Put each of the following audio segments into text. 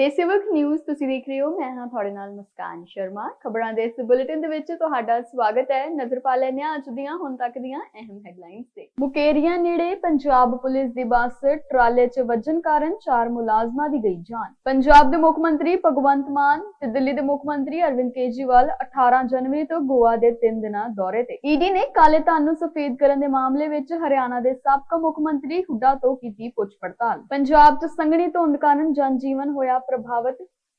ਦੇਸੇਵਕ news ਤੁਸੀਂ ਦੇਖ ਰਹੇ ਹੋ। ਮੈਂ ਹਾਂ ਤੁਹਾਡੇ ਨਾਲ ਮੁਸਕਾਨ ਸ਼ਰਮਾ। ਖਬਰਾਂ ਦੇ ਇਸ ਬੁਲੇਟਿਨ ਦੇ ਵਿੱਚ ਤੁਹਾਡਾ ਸਵਾਗਤ ਹੈ। ਨਜ਼ਰ ਪਾ ਲੈਂਦੇ ਹਾਂ ਅੱਜ ਦੀਆਂ, ਹੁਣ ਤੱਕ ਦੀਆਂ ਅਹਿਮ ਹੈਡਲਾਈਨਸ ਤੇ। ਮੁਕੇਰੀਆਂ ਨੇੜੇ ਪੰਜਾਬ ਪੁਲਿਸ ਦੀ ਬੱਸ ਟਰਾਲੇ 'ਚ ਵੱਜਣ ਕਾਰਨ ਚਾਰ ਮੁਲਾਜ਼ਮਾਂ ਦੀ ਗਈ ਜਾਨ। ਪੰਜਾਬ ਦੇ ਮੁੱਖ ਮੰਤਰੀ ਭਗਵੰਤ ਮਾਨ ਤੇ ਦਿੱਲੀ ਦੇ ਮੁੱਖ ਮੰਤਰੀ ਅਰਵਿੰਦ ਕੇਜਰੀਵਾਲ 18 ਜਨਵਰੀ ਤੋਂ ਗੋਆ ਦੇ 3 ਦਿਨਾਂ ਦੌਰੇ ਤੇ। ਈਡੀ ਨੇ ਕਾਲੇ ਧਨ ਨੂੰ ਸਫੇਦ ਕਰਨ ਦੇ ਮਾਮਲੇ ਵਿੱਚ ਹਰਿਆਣਾ ਦੇ ਸਾਬਕਾ ਮੁੱਖ ਮੰਤਰੀ ਹੁੱਡਾ ਤੋਂ ਕੀਤੀ ਪੁੱਛ ਪੜਤਾਲ ਪੰਜਾਬ 'ਚ ਸੰਘਣੀ ਧੁੰਦ ਕਾਰਨ ਜਨਜੀਵਨ ਹੋਇਆ ਪ੍ਰਭਾਵਿਤ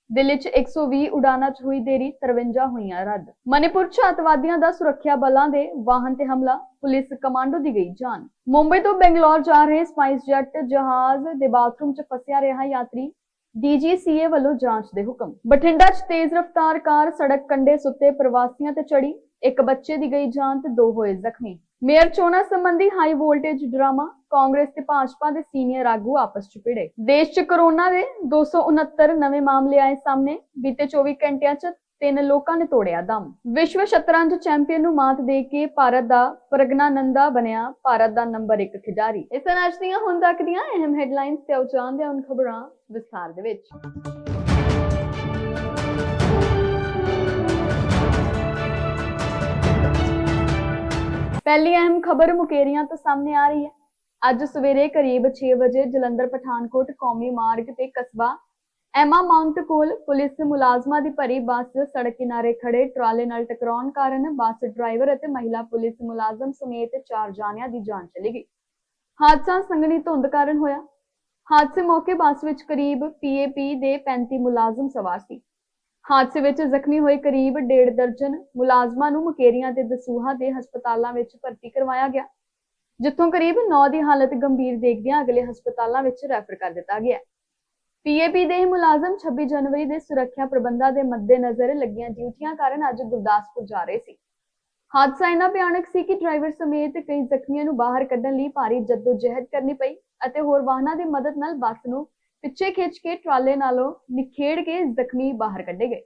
ਦਿੱਲੀ 'ਚ 120 ਉਡਾਨਾਂ 'ਚ ਹੋਈ ਦੇਰੀ 53 ਹੋਈਆਂ ਰੱਦ। ਮਨੀਪੁਰ 'ਚ ਅੱਤਵਾਦੀਆਂ ਦਾ ਸੁਰੱਖਿਆ ਬਲਾਂ ਦੇ ਵਾਹਨ ਤੇ ਹਮਲਾ, ਪੁਲਿਸ ਕਮਾਂਡੋ ਦੀ ਗਈ ਜਾਨ। ਮੁੰਬਈ ਤੋਂ ਬੰਗਲੌਰ ਜਾ ਰਹੇ ਸਪਾਈਸ ਜੈਟ ਜਹਾਜ਼ ਦੇ ਬਾਥਰੂਮ 'ਚ ਫਸਿਆ ਰਿਹਾ ਯਾਤਰੀ ਡੀਜੀਸੀਏ ਵੱਲੋਂ ਜਾਂਚ ਦੇ ਹੁਕਮ। ਬਠਿੰਡਾ 'ਚ ਤੇਜ਼ ਰਫ਼ਤਾਰ ਕਾਰ ਸੜਕ ਕੰਢੇ ਸੁੱਤੇ ਪ੍ਰਵਾਸੀਆਂ ਤੇ ਚੜੀ ਇੱਕ ਬੱਚੇ ਦੀ ਗਈ ਜਾਨ ਤੇ ਦੋ ਹੋਏ ਜ਼ਖਮੀ। ਮੇਅਰ ਚੋਣਾਂ ਸੰਬੰਧੀ ਹਾਈ ਵੋਲਟੇਜ ਡਰਾਮਾ ਕਾਂਗਰਸ ਤੇ ਭਾਜਪਾ ਦੇ ਸੀਨੀਅਰ ਆਗੂ ਆਪਸ 'ਚ ਭਿੜੇ। ਦੇਸ਼ 'ਚ ਕੋਰੋਨਾ ਦੇ 269 ਨਵੇਂ ਮਾਮਲੇ ਆਏ ਸਾਹਮਣੇ। ਬੀਤੇ 24 ਘੰਟਿਆਂ 'ਚ ਤਿੰਨ ਲੋਕਾਂ ਨੇ ਤੋੜਿਆ ਦਮ। ਵਿਸ਼ਵ ਸ਼ਤਰੰਜ ਚੈਂਪੀਅਨ ਨੂੰ ਮਾਤ ਦੇ ਕੇ ਭਾਰਤ ਦਾ ਪ੍ਰਗਨਾਨੰਦਾ ਬਣਿਆ ਭਾਰਤ ਦਾ ਨੰਬਰ 1 ਖਿਡਾਰੀ। ਇਸ ਤਰ੍ਹਾਂ ਅੱਜ ਦੀਆਂ ਹੁਣ ਤੱਕ ਦੀਆਂ ਅਹਿਮ ਹੈਡਲਾਈਨਸ ਤੇ ਆਓ ਜਾਣਦੇ ਹਾਂ ਖਬਰਾਂ ਵਿਸਥਾਰ ਦੇ ਵਿੱਚ। ਪਹਿਲੀ ਅਹਿਮ ਖਬਰ ਮੁਕੇਰੀਆਂ ਤੋਂ ਸਾਹਮਣੇ ਆ ਰਹੀ ਹੈ। ਅੱਜ ਸਵੇਰੇ ਕਰੀਬ 6 ਵਜੇ ਜਲੰਧਰ ਪਠਾਨਕੋਟ ਕੌਮੀ ਮਾਰਗ ਤੇ ਕਸਬਾ ਐਮਾ ਮਾਉਂਟ ਕੋਲ ਪੁਲਿਸ ਮੁਲਾਜ਼ਮਾਂ ਦੀ ਭਰੀ ਬੱਸ ਸੜਕ ਕਿਨਾਰੇ ਖੜੇ ਟਰਾਲੇ ਨਾਲ ਟਕਰਾਉਣ ਕਾਰਨ ਬੱਸ ਡਰਾਈਵਰ ਅਤੇ ਮਹਿਲਾ ਪੁਲਿਸ ਮੁਲਾਜ਼ਮ ਸਮੇਤ ਚਾਰ ਜਾਣਿਆਂ ਦੀ ਜਾਨ ਚਲੀ ਗਈ। ਹਾਦਸਾ ਸੰਘਣੀ ਧੁੰਦ ਕਾਰਨ ਹੋਇਆ। ਹਾਦਸੇ ਮੌਕੇ ਬੱਸ ਵਿੱਚ ਕਰੀਬ ਪੀਏਪੀ ਦੇ 35 ਮੁਲਾਜ਼ਮ ਸਵਾਰ ਸੀ। ਹਾਦਸੇ ਵਿੱਚ ਜ਼ਖਮੀ ਹੋਏ ਕਰੀਬ ਡੇਢ ਦਰਜਨ ਮੁਲਾਜ਼ਮਾਂ ਨੂੰ ਮੁਕੇਰੀਆਂ ਤੇ ਦਸੂਹਾ ਦੇ ਹਸਪਤਾਲਾਂ ਵਿੱਚ ਭਰਤੀ ਕਰਵਾਇਆ ਗਿਆ, ਜਿੱਥੋਂ ਕਰੀਬ 9 ਦੀ ਹਾਲਤ ਗੰਭੀਰ ਦੇਖਦਿਆਂ ਅਗਲੇ ਹਸਪਤਾਲਾਂ ਵਿੱਚ ਰੈਫਰ ਕਰ ਦਿੱਤਾ ਗਿਆ। ਪੀਏਪੀ ਦੇ ਮੁਲਾਜ਼ਮ 26 ਜਨਵਰੀ ਦੇ ਸੁਰੱਖਿਆ ਪ੍ਰਬੰਧਾਂ ਦੇ ਮੱਦੇਨਜ਼ਰ ਲੱਗੀਆਂ ਡਿਊਟੀਆਂ ਕਾਰਨ ਅੱਜ ਗੁਰਦਾਸਪੁਰ ਜਾ ਰਹੇ ਸੀ। ਹਾਦਸਾ ਇੰਨਾ ਭਿਆਨਕ ਸੀ ਕਿ ਡਰਾਈਵਰ ਸਮੇਤ ਕਈ ਜ਼ਖਮੀਆਂ ਨੂੰ ਬਾਹਰ ਕੱਢਣ ਲਈ ਭਾਰੀ ਜੱਦੋ ਜਹਿਦ ਕਰਨੀ ਪਈ ਅਤੇ ਹੋਰ ਵਾਹਨਾਂ ਦੀ ਮਦਦ ਨਾਲ ਬੱਸ ਨੂੰ ਪਿੱਛੇ ਖਿੱਚ ਕੇ ਟਰਾਲੇ ਨਾਲੋਂ ਨਿਖੇੜ ਕੇ ਜ਼ਖਮੀ ਬਾਹਰ ਕੱਢੇ ਗਏ।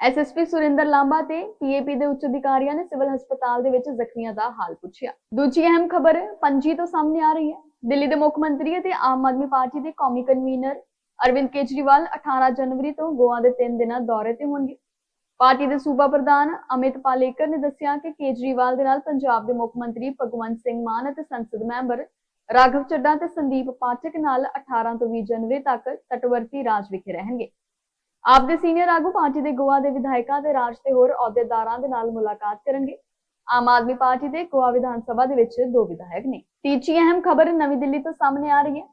ਐਸਐਸਪੀ ਸੁਰਿੰਦਰ ਲਾਂਬਾ ਤੇ ਪੀਏਪੀ ਦੇ ਉੱਚ ਅਧਿਕਾਰੀਆਂ ਨੇ ਸਿਵਲ ਹਸਪਤਾਲ ਦੇ ਵਿੱਚ ਜ਼ਖਮੀਆਂ ਦਾ ਹਾਲ ਪੁੱਛਿਆ। ਦੂਜੀ ਅਹਿਮ ਖਬਰ ਪੰਜੀ ਤੋਂ ਸਾਹਮਣੇ ਆ ਰਹੀ ਹੈ। ਦਿੱਲੀ ਦੇ ਮੁੱਖ ਮੰਤਰੀ ਅਤੇ ਆਮ ਆਦਮੀ ਪਾਰਟੀ ਦੇ ਕੌਮੀ ਕਨਵੀਨਰ ਅਰਵਿੰਦ ਕੇਜਰੀਵਾਲ 18 ਜਨਵਰੀ ਤੋਂ ਗੋਆ ਦੇ 3 ਦਿਨਾਂ ਦੌਰੇ ਤੇ ਹੋਣਗੇ। ਪਾਰਟੀ ਦੇ ਸੂਬਾ ਪ੍ਰਧਾਨ ਅਮਿਤ ਪਾਲੇਕਰ ਨੇ ਦੱਸਿਆ ਕਿ ਕੇਜਰੀਵਾਲ ਦੇ ਨਾਲ ਪੰਜਾਬ ਦੇ ਮੁੱਖ ਮੰਤਰੀ ਭਗਵੰਤ ਸਿੰਘ ਮਾਨ ਅਤੇ ਸੰਸਦ ਮੈਂਬਰ ਰਾਘਵ ਚੱਡਾ ਤੇ ਸੰਦੀਪ ਪਾਠਕ ਨਾਲ 18 ਤੋਂ 20 ਜਨਵਰੀ ਤੱਕ ਤਟਵਰਤੀ ਰਾਜ ਵਿਖੇ ਰਹਿਣਗੇ। ਆਪ ਦੇ ਸੀਨੀਅਰ ਆਗੂ ਪਾਰਟੀ ਦੇ ਗੋਆ ਦੇ ਵਿਧਾਇਕਾਂ ਤੇ ਰਾਜ ਦੇ ਹੋਰ ਅਹੁਦੇਦਾਰਾਂ ਦੇ ਨਾਲ ਮੁਲਾਕਾਤ ਕਰਨਗੇ। ਆਮ ਆਦਮੀ ਪਾਰਟੀ ਦੇ ਗੋਆ ਵਿਧਾਨ ਸਭਾ ਦੇ ਵਿੱਚ ਦੋ ਵਿਧਾਇਕ ਨੇ। ਤੀਜੀ ਅਹਿਮ ਖਬਰ ਨਵੀਂ ਦਿੱਲੀ ਤੋਂ ਸਾਹਮਣੇ ਆ ਰਹੀ ਹੈ।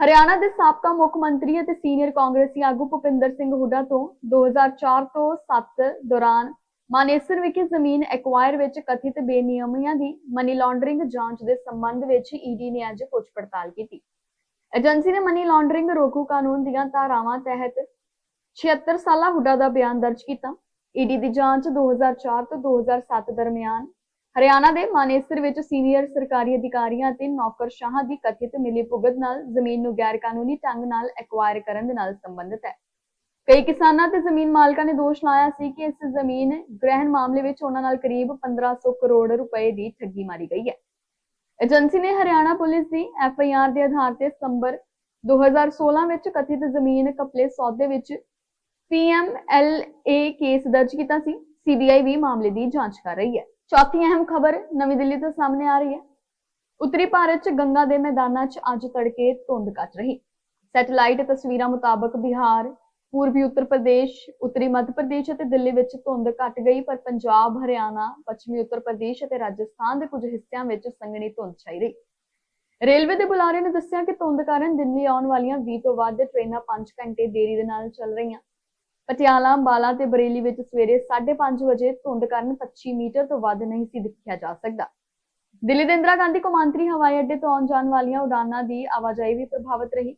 ਹਰਿਆਣਾ ਦੇ ਸਾਬਕਾ ਮੁੱਖ ਮੰਤਰੀ ਅਤੇ ਸੀਨੀਅਰ ਕਾਂਗਰਸੀ ਆਗੂ ਭੁਪਿੰਦਰ ਸਿੰਘ ਹੁੱਡਾ ਤੋਂ 2004 ਤੋਂ 7 ਦੌਰਾਨ ਮਾਨੇਸਰ ਵਿਖੇ ਜ਼ਮੀਨ ਐਕਵਾਇਰ ਵਿੱਚ ਕਥਿਤ ਬੇਨਿਯਮੀਆਂ ਦੀ ਮਨੀ ਲਾਂਡਰਿੰਗ ਜਾਂਚ ਦੇ ਸੰਬੰਧ ਵਿੱਚ ਈਡੀ ਨੇ ਅੱਜ ਪੁੱਛ ਪੜਤਾਲ ਕੀਤੀ। ਏਜੰਸੀ ਨੇ ਮਨੀ ਲਾਂਡਰਿੰਗ ਰੋਕੂ ਕਾਨੂੰਨ ਦੀਆਂ ਧਾਰਾਵਾਂ ਤਹਿਤ 76 ਸਾਲਾ ਹੁੱਡਾ ਦਾ ਬਿਆਨ ਦਰਜ ਕੀਤਾ। ਈਡੀ ਦੀ ਜਾਂਚ 2004 ਤੋਂ 2007 ਦਰਮਿਆਨ ਹਰਿਆਣਾ ਦੇ ਮਾਨੇਸਰ ਵਿੱਚ ਸੀਨੀਅਰ ਸਰਕਾਰੀ ਅਧਿਕਾਰੀਆਂ ਅਤੇ ਨੌਕਰਸ਼ਾਹਾਂ ਦੀ ਕਥਿਤ ਮਿਲੀਭੁਗਤ ਨਾਲ ਜ਼ਮੀਨ ਨੂੰ ਗੈਰ ਕਾਨੂੰਨੀ ਢੰਗ ਨਾਲ ਐਕਵਾਇਰ ਕਰਨ ਦੇ ਨਾਲ ਸੰਬੰਧਿਤ ਹੈ। ਕਈ ਕਿਸਾਨਾਂ ਤੇ ਜ਼ਮੀਨ ਮਾਲਕਾਂ ਨੇ ਦੋਸ਼ ਲਾਇਆ ਸੀ ਕਿ ਇਸ ਜ਼ਮੀਨ ਗ੍ਰਹਿਣ ਮਾਮਲੇ ਵਿੱਚ ਉਹਨਾਂ ਨਾਲ ਕਰੀਬ 1500 ਕਰੋੜ ਰੁਪਏ ਦੀ ਠੱਗੀ ਮਾਰੀ ਗਈ ਹੈ। ਏਜੰਸੀ ਨੇ ਹਰਿਆਣਾ ਪੁਲਿਸ ਦੀ ਐਫਆਈਆਰ ਦੇ ਆਧਾਰ ਤੇ ਸਤੰਬਰ 2016 ਵਿੱਚ ਕਥਿਤ ਜ਼ਮੀਨ ਕਪਲੇ ਸੌਦੇ ਵਿੱਚ ਪੀਐਮਐਲਏ ਕੇਸ ਦਰਜ ਕੀਤਾ ਸੀ। ਸੀਬੀਆਈ ਵੀ ਮਾਮਲੇ ਦੀ ਜਾਂਚ ਕਰ ਰਹੀ ਹੈ। ਚੌਥੀ ਅਹਿਮ ਖਬਰ ਨਵੀਂ ਦਿੱਲੀ ਤੋਂ ਸਾਹਮਣੇ ਆ ਰਹੀ ਹੈ। ਉੱਤਰੀ ਭਾਰਤ 'ਚ ਗੰਗਾ ਦੇ ਮੈਦਾਨਾਂ 'ਚ ਅੱਜ ਤੜਕੇ ਧੁੰਦ ਕੱਟ ਰਹੀ। ਸੈਟੇਲਾਈਟ ਤਸਵੀਰਾਂ ਮੁਤਾਬਕ ਬਿਹਾਰ ਪੂਰਬੀ ਉੱਤਰ ਪ੍ਰਦੇਸ਼, ਉੱਤਰੀ ਮੱਧ ਪ੍ਰਦੇਸ਼ ਅਤੇ ਦਿੱਲੀ ਵਿੱਚ ਧੁੰਦ ਘਟ ਗਈ, ਪਰ ਪੰਜਾਬ, ਹਰਿਆਣਾ, ਪੱਛਮੀ ਉੱਤਰ ਪ੍ਰਦੇਸ਼ ਅਤੇ ਰਾਜਸਥਾਨ ਦੇ ਕੁਝ ਹਿੱਸਿਆਂ ਵਿੱਚ ਸੰਘਣੀ ਧੁੰਦ ਛਾਈ ਰਹੀ। ਰੇਲਵੇ ਦੇ ਬੁਲਾਰੇ ਨੇ ਦੱਸਿਆ ਕਿ ਧੁੰਦ ਕਾਰਨ ਦਿੱਲੀ ਆਉਣ ਵਾਲੀਆਂ 20 ਤੋਂ ਵੱਧ ਟ੍ਰੇਨਾਂ 5 ਘੰਟੇ ਦੇਰੀ ਦੇ ਨਾਲ ਚੱਲ ਰਹੀਆਂ। ਪਟਿਆਲਾ, ਅੰਬਾਲਾ ਤੇ ਬਰੇਲੀ ਵਿੱਚ ਸਵੇਰੇ 5:30 ਵਜੇ ਧੁੰਦ ਕਾਰਨ 25 ਮੀਟਰ ਤੋਂ ਵੱਧ ਨਹੀਂ ਸੀ ਦੇਖਿਆ ਜਾ ਸਕਦਾ। ਦਿੱਲੀ ਦੇ ਇੰਦਰਾ ਗਾਂਧੀ ਕੌਮਾਂਤਰੀ ਹਵਾਈ ਅੱਡੇ ਤੋਂ ਆਉਣ ਜਾਣ ਵਾਲੀਆਂ ਉਡਾਨਾਂ ਦੀ ਆਵਾਜਾਈ ਵੀ ਪ੍ਰਭਾਵਿਤ ਰਹੀ।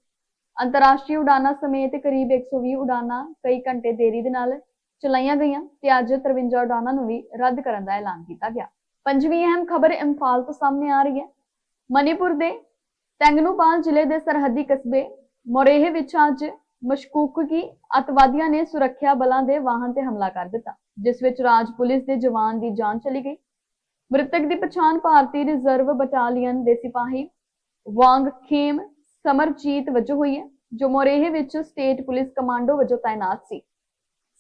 ਅੰਤਰਰਾਸ਼ਟਰੀ ਉਡਾਨਾਂ ਸਮੇਤ ਕਰੀਬ 120 ਉਡਾਨਾਂ ਕਈ ਘੰਟੇ ਦੇਰੀ ਦੇ ਨਾਲ ਚਲਾਈਆਂ ਗਈਆਂ ਤੇ ਅੱਜ 53 ਉਡਾਨਾਂ ਨੂੰ ਵੀ ਰੱਦ ਕਰਨ ਦਾ ਐਲਾਨ ਕੀਤਾ ਗਿਆ। ਪੰਜਵੀਂ ਅਹਿਮ ਖਬਰ ਇੰਫਾਲ ਤੋਂ ਸਾਹਮਣੇ ਆ ਰਹੀ ਹੈ। ਮਨੀਪੁਰ ਦੇ ਤੈਂਗਨੂਪਾਲ ਜ਼ਿਲ੍ਹੇ ਦੇ ਸਰਹੱਦੀ ਕਸਬੇ ਮੋਰੇਹ ਵਿੱਚ ਅੱਜ ਮਸ਼ਕੂਕੀ ਅਤਵਾਦੀਆਂ ਨੇ ਸੁਰੱਖਿਆ ਬਲਾਂ ਦੇ ਵਾਹਨ ਤੇ ਹਮਲਾ ਕਰ ਦਿੱਤਾ, ਜਿਸ ਵਿੱਚ ਰਾਜ ਪੁਲਿਸ ਦੇ ਜਵਾਨ ਦੀ ਜਾਨ ਚਲੀ ਗਈ। ਮ੍ਰਿਤਕ ਦੀ ਪਛਾਣ ਭਾਰਤੀ ਰਿਜ਼ਰਵ ਬਟਾਲੀਅਨ ਦੇ ਸਿਪਾਹੀ ਵਾਂਗ ਖੇਮ ਸਮਰਜੀਤ ਵਜੋਂ ਹੋਈ ਹੈ, ਜੋ ਮੋਰੇਹ ਵਿੱਚ ਸਟੇਟ ਪੁਲਿਸ ਕਮਾਂਡੋ ਵਜੋਂ ਤਾਇਨਾਤ ਸੀ।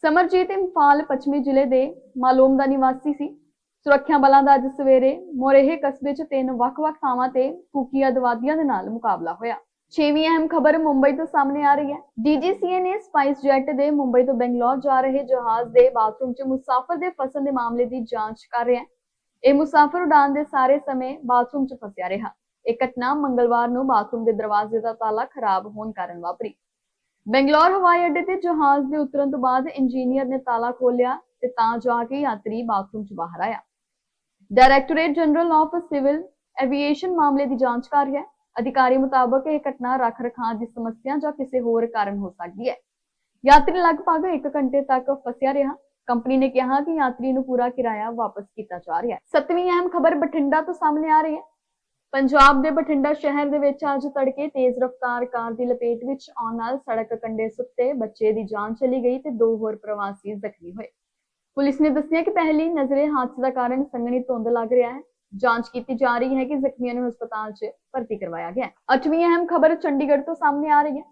ਸਮਰਜੀਤ ਇੰਫਾਲ ਪੱਛਮੀ ਜ਼ਿਲ੍ਹੇ ਦੇ ਮਾਲੂਮ ਦਾ ਨਿਵਾਸੀ ਸੀ। ਸੁਰੱਖਿਆ ਬਲਾਂ ਦਾ ਅੱਜ ਸਵੇਰੇ ਮੋਰੇਹ ਕਸਬੇ 'ਚ ਤਿੰਨ ਵੱਖ-ਵੱਖ ਥਾਵਾਂ ਤੇ ਕੁਕੀ ਅਦਵਾਦੀਆਂ ਦੇ ਨਾਲ ਮੁਕਾਬਲਾ ਹੋਇਆ। ਛੇਵੀਂ ਅਹਿਮ ਖਬਰ ਮੁੰਬਈ ਤੋਂ ਸਾਹਮਣੇ ਆ ਰਹੀ ਹੈ। ਡੀਜੀਸੀਏ ਨੇ ਸਪਾਈਸ ਜੈਟ ਦੇ ਮੁੰਬਈ ਤੋਂ ਬੰਗਲੌਰ ਜਾ ਰਹੇ ਜਹਾਜ਼ ਦੇ ਬਾਥਰੂਮ 'ਚ ਮੁਸਾਫਰ ਦੇ ਫਸਣ ਦੇ ਮਾਮਲੇ ਦੀ ਜਾਂਚ ਕਰ ਰਿਹਾ ਹੈ। ਇਹ ਮੁਸਾਫਰ ਉਡਾਨ ਦੇ ਸਾਰੇ ਸਮੇਂ ਬਾਥਰੂਮ 'ਚ ਫਸਿਆ ਰਿਹਾ। ਇਹ ਘਟਨਾ ਮੰਗਲਵਾਰ ਨੂੰ ਬਾਥਰੂਮ ਦੇ ਦਰਵਾਜ਼ੇ ਦਾ ਤਾਲਾ ਖਰਾਬ ਹੋਣ ਕਾਰਨ ਵਾਪਰੀ। ਬੰਗਲੌਰ ਹਵਾਈ ਅੱਡੇ ਤੇ ਜਹਾਜ਼ ਦੇ ਉਤਰਨ ਤੋਂ ਬਾਅਦ ਇੰਜੀਨੀਅਰ ਨੇ ਤਾਲਾ ਖੋਲ੍ਹਿਆ ਤੇ ਤਾਂ ਜਾ ਕੇ ਯਾਤਰੀ ਬਾਥਰੂਮ 'ਚ ਬਾਹਰ ਆਇਆ। Directorate general of civil aviation ਮਾਮਲੇ ਦੀ ਜਾਂਚ ਕਰ ਰਿਹਾ ਹੈ। ਅਧਿਕਾਰੀ ਮੁਤਾਬਕ ਇਹ ਘਟਨਾ ਰੱਖ ਰਖਾਅ ਦੀ ਸਮੱਸਿਆ ਜਾਂ ਕਿਸੇ ਹੋਰ ਕਾਰਨ ਹੋ ਸਕਦੀ ਹੈ। ਯਾਤਰੀ ਲਗਭਗ 1 ਘੰਟੇ ਤੱਕ ਫਸਿਆ ਰਿਹਾ। ਕੰਪਨੀ ਨੇ ਕਿਹਾ ਕਿ ਯਾਤਰੀ ਨੂੰ ਪੂਰਾ ਕਿਰਾਇਆ ਵਾਪਸ ਕੀਤਾ ਜਾ ਰਿਹਾ ਹੈ। ਸੱਤਵੀਂ ਅਹਿਮ ਖਬਰ ਬਠਿੰਡਾ ਤੋਂ ਸਾਹਮਣੇ ਆ ਰਹੀ ਹੈ। ਪੰਜਾਬ ਦੇ ਬਠਿੰਡਾ ਸ਼ਹਿਰ ਦੇ ਵਿੱਚ ਅੱਜ ਤੜਕੇ ਤੇਜ਼ ਰਫ਼ਤਾਰ ਕਾਰ ਦੀ ਲਪੇਟ ਵਿੱਚ ਆਉਣ ਨਾਲ ਸੜਕ ਕੰਢੇ ਸੁੱਤੇ ਬੱਚੇ ਦੀ ਜਾਨ ਚਲੀ ਗਈ ਤੇ ਦੋ ਹੋਰ ਪ੍ਰਵਾਸੀ ਜ਼ਖਮੀ ਹੋਏ। ਪੁਲਿਸ ਨੇ ਦੱਸਿਆ ਕਿ ਪਹਿਲੀ ਨਜ਼ਰੇ ਹਾਦਸੇ ਦਾ ਕਾਰਨ ਸੰਘਣੀ ਧੁੰਦ ਲੱਗ ਰਿਹਾ ਹੈ। ਜਾਂਚ ਕੀਤੀ ਜਾ ਰਹੀ ਹੈ ਕਿ ਜ਼ਖਮੀਆਂ ਨੂੰ ਹਸਪਤਾਲ 'ਚ ਭਰਤੀ ਕਰਵਾਇਆ ਗਿਆ ਹੈ। ਅੱਠਵੀਂ ਅਹਿਮ ਖਬਰ ਚੰਡੀਗੜ੍ਹ ਤੋਂ ਸਾਹਮਣੇ ਆ ਰਹੀ ਹੈ।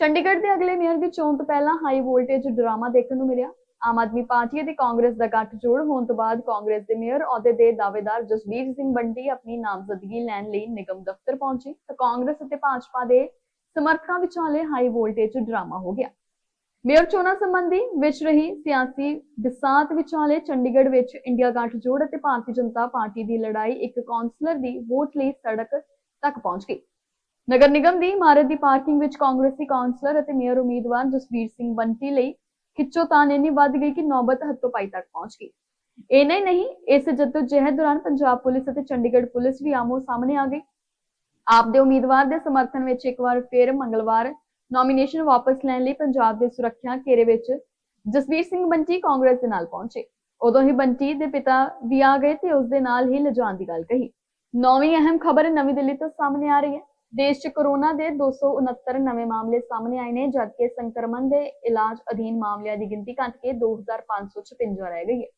ਚੰਡੀਗੜ੍ਹ ਦੇ ਅਗਲੇ ਮੇਅਰ ਦੀ ਚੋਣ ਤੋਂ ਪਹਿਲਾਂ ਹਾਈ ਵੋਲਟੇਜ ਡਰਾਮਾ ਦੇਖਣ ਨੂੰ ਮਿਲਿਆ। ਆਮ ਆਦਮੀ ਪਾਰਟੀ ਅਤੇ ਕਾਂਗਰਸ ਦਾ ਗੱਠਜੋੜ ਹੋਣ ਤੋਂ ਬਾਅਦ ਕਾਂਗਰਸ ਦੇ ਮੇਅਰ ਅਹੁਦੇ ਦੇ ਦਾਅਵੇਦਾਰ ਜਸਬੀਰ ਸਿੰਘ ਬੰਟੀ ਆਪਣੀ ਨਾਮਜ਼ਦਗੀ ਲੈਣ ਲਈ ਨਿਗਮ ਦਫ਼ਤਰ ਪਹੁੰਚੇ ਤਾਂ ਕਾਂਗਰਸ ਅਤੇ ਭਾਜਪਾ ਦੇ ਸਮਰਥਕਾਂ ਵਿਚਾਲੇ ਹਾਈ ਵੋਲਟੇਜ ਡਰਾਮਾ ਹੋ ਗਿਆ। ਮੇਅਰ ਚੋਣਾਂ ਸੰਬੰਧੀ ਵਿੱਚ ਰਹੀ ਸਿਆਸੀ ਵਿਸਾਤ ਵਿਚਾਲੇ ਚੰਡੀਗੜ੍ਹ ਵਿੱਚ ਇੰਡੀਆ ਗੱਠਜੋੜ ਅਤੇ ਭਾਰਤੀ ਜਨਤਾ ਪਾਰਟੀ ਦੀ ਲੜਾਈ ਇੱਕ ਕੌਂਸਲਰ ਦੀ ਵੋਟ ਲਈ ਸੜਕ ਤੱਕ ਪਹੁੰਚ ਗਈ। ਨਗਰ ਨਿਗਮ ਦੀ ਇਮਾਰਤ ਦੀ ਪਾਰਕਿੰਗ ਵਿੱਚ ਕਾਂਗਰਸੀ ਕੌਂਸਲਰ ਅਤੇ ਮੇਅਰ ਉਮੀਦਵਾਰ ਜਸਵੀਰ ਸਿੰਘ ਬੰਟੀ ਲਈ ਖਿੱਚੋਤਾਣ ਇੰਨੀ ਵੱਧ ਗਈ ਕਿ ਨੌਬਤ ਹੱਥੋਂ ਪਾਈ ਤੱਕ ਪਹੁੰਚ ਗਈ। ਇੰਨਾ ਹੀ ਨਹੀਂ, ਇਸ ਜਹਿਦ ਦੌਰਾਨ ਪੰਜਾਬ ਪੁਲਿਸ ਅਤੇ ਚੰਡੀਗੜ੍ਹ ਪੁਲਿਸ ਵੀ ਆਮੋ ਸਾਹਮਣੇ ਆ ਗਈ ਆਪ ਦੇ ਉਮੀਦਵਾਰ ਦੇ ਸਮਰਥਨ ਵਿੱਚ ਇੱਕ ਵਾਰ ਫਿਰ ਮੰਗਲਵਾਰ ਨੋਮੀਨੇਸ਼ਨ ਵਾਪਸ ਲੈਣ ਲਈ ਪੰਜਾਬ ਦੇ ਸੁਰੱਖਿਆ ਘੇਰੇ ਵਿੱਚ ਜਸਵੀਰ ਸਿੰਘ ਬੰਟੀ ਕਾਂਗਰਸ ਦੇ ਨਾਲ ਪਹੁੰਚੇ। ਉਦੋਂ ਹੀ ਬੰਟੀ ਦੇ ਪਿਤਾ ਵੀ ਆ ਗਏ ਤੇ ਉਸ ਦੇ ਨਾਲ ਹੀ ਲਿਜਾਣ ਦੀ ਗੱਲ ਕਹੀ। ਨੌਵੀਂ ਅਹਿਮ ਖਬਰ ਨਵੀਂ ਦਿੱਲੀ ਤੋਂ ਸਾਹਮਣੇ ਆ ਰਹੀ ਹੈ। ਦੇਸ਼ 'ਚ ਕੋਰੋਨਾ ਦੇ 269 ਨਵੇਂ ਮਾਮਲੇ ਸਾਹਮਣੇ ਆਏ ਨੇ, ਜਦਕਿ ਸੰਕਰਮਣ ਦੇ ਇਲਾਜ ਅਧੀਨ ਮਾਮਲਿਆਂ ਦੀ ਗਿਣਤੀ ਘਟ ਕੇ 2556 ਰਹਿ ਗਈ ਹੈ।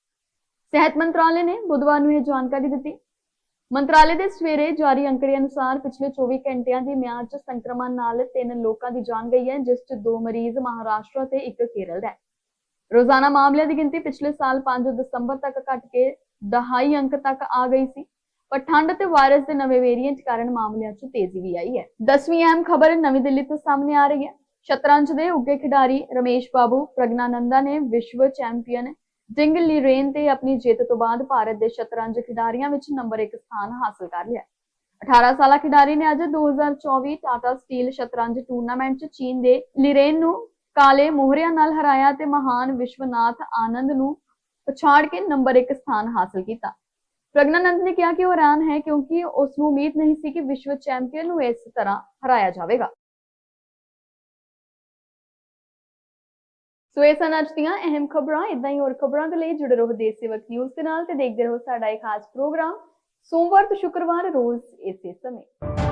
ਸਿਹਤ ਮੰਤਰਾਲੇ ਨੇ ਬੁੱਧਵਾਰ ਨੂੰ ਇਹ ਜਾਣਕਾਰੀ ਦਿੱਤੀ। ਮੰਤਰਾਲੇ ਦੇ ਸਵੇਰੇ ਜਾਰੀ ਅੰਕੜੇ ਅਨੁਸਾਰ ਪਿਛਲੇ 24 ਘੰਟਿਆਂ ਦੀ ਮਿਆਦ 'ਚ ਸੰਕਰਮਣ ਨਾਲ ਤਿੰਨ ਲੋਕਾਂ ਦੀ ਜਾਨ ਗਈ ਹੈ, ਜਿਸ 'ਚ ਦੋ ਮਰੀਜ਼ ਮਹਾਰਾਸ਼ਟਰ ਤੇ ਇੱਕ ਕੇਰਲ ਦਾ ਹੈ। ਰੋਜ਼ਾਨਾ ਮਾਮਲਿਆਂ ਦੀ ਗਿਣਤੀ ਪਿਛਲੇ ਸਾਲ 5 ਦਸੰਬਰ ਤੱਕ ਘਟ ਕੇ ਦਹਾਈ ਅੰਕ ਤੱਕ ਆ ਗਈ ਸੀ। ਪਰ ਠੰਡ ਅਤੇ ਵਾਇਰਸ ਦੇ ਨਵੇਂ ਵੇਰੀਐਂਟ ਕਾਰਨ ਮਾਮਲਿਆਂ 'ਚ ਤੇਜ਼ੀ ਵੀ ਆਈ ਹੈ। 10ਵੀਂ ਅਹਿਮ ਖਬਰ ਨਵੀਂ ਦਿੱਲੀ ਤੋਂ ਸਾਹਮਣੇ ਆ ਰਹੀ ਹੈ। ਸ਼ਤਰੰਜ ਦੇ ਉੱਗੇ ਖਿਡਾਰੀ ਰਮੇਸ਼ ਬਾਬੂ, ਪ੍ਰਗਨਾਨੰਦਾ ਨੇ ਵਿਸ਼ਵ ਚੈਂਪੀਅਨ ਜਿੰਗ ਲੀਰੇਨ ਤੇ ਆਪਣੀ ਜਿੱਤ ਤੋਂ ਬਾਅਦ ਭਾਰਤ ਦੇ ਸ਼ਤਰੰਜ ਖਿਡਾਰੀਆਂ ਵਿੱਚ ਨੰਬਰ 1 ਸਥਾਨ ਹਾਸਲ ਕਰ ਲਿਆ। 18 ਸਾਲਾ ਖਿਡਾਰੀ ਨੇ ਅੱਜ 2024 ਟਾਟਾ ਸਟੀਲ ਸ਼ਤਰੰਜ ਟੂਰਨਾਮੈਂਟ 'ਚ ਚੀਨ ਦੇ ਲੀਰੇਨ ਨੂੰ ਕਾਲੇ ਮੋਹਰਿਆਂ ਨਾਲ ਹਰਾਇਆ ਤੇ ਮਹਾਨ ਵਿਸ਼ਵਨਾਥ ਆਨੰਦ ਨੂੰ ਪਛਾੜ ਕੇ ਨੰਬਰ 1 ਸਥਾਨ ਹਾਸਲ ਕੀਤਾ। ਪ੍ਰਗਨਾਨੰਦ ਨੇ ਕਿਹਾ ਕਿ ਉਹ ਹੈਰਾਨ ਹੈ ਕਿਉਂਕਿ ਉਸ ਨੂੰ ਉਮੀਦ ਨਹੀਂ ਸੀ ਕਿ ਵਿਸ਼ਵ ਚੈਂਪੀਅਨ ਨੂੰ ਇਸ ਤਰ੍ਹਾਂ ਹਰਾਇਆ ਜਾਵੇਗਾ। ਸੋ ਇਹ ਸਨ ਅੱਜ ਦੀਆਂ ਅਹਿਮ ਖਬਰਾਂ। ਇਦਾਂ ਹੀ ਹੋਰ ਖਬਰਾਂ ਦੇ ਲਈ ਜੁੜੇ ਰਹੋ ਦੇਸ਼ ਸੇਵਕ ਨਿਊਜ਼ ਦੇ ਨਾਲ ਤੇ ਦੇਖਦੇ ਰਹੋ ਸਾਡਾ ਇਹ ਖਾਸ ਪ੍ਰੋਗਰਾਮ। ਸੋਮਵਾਰ ਤੋਂ ਸ਼ੁੱਕਰਵਾਰ ਰੋਜ਼ ਇਸੇ ਸਮੇਂ।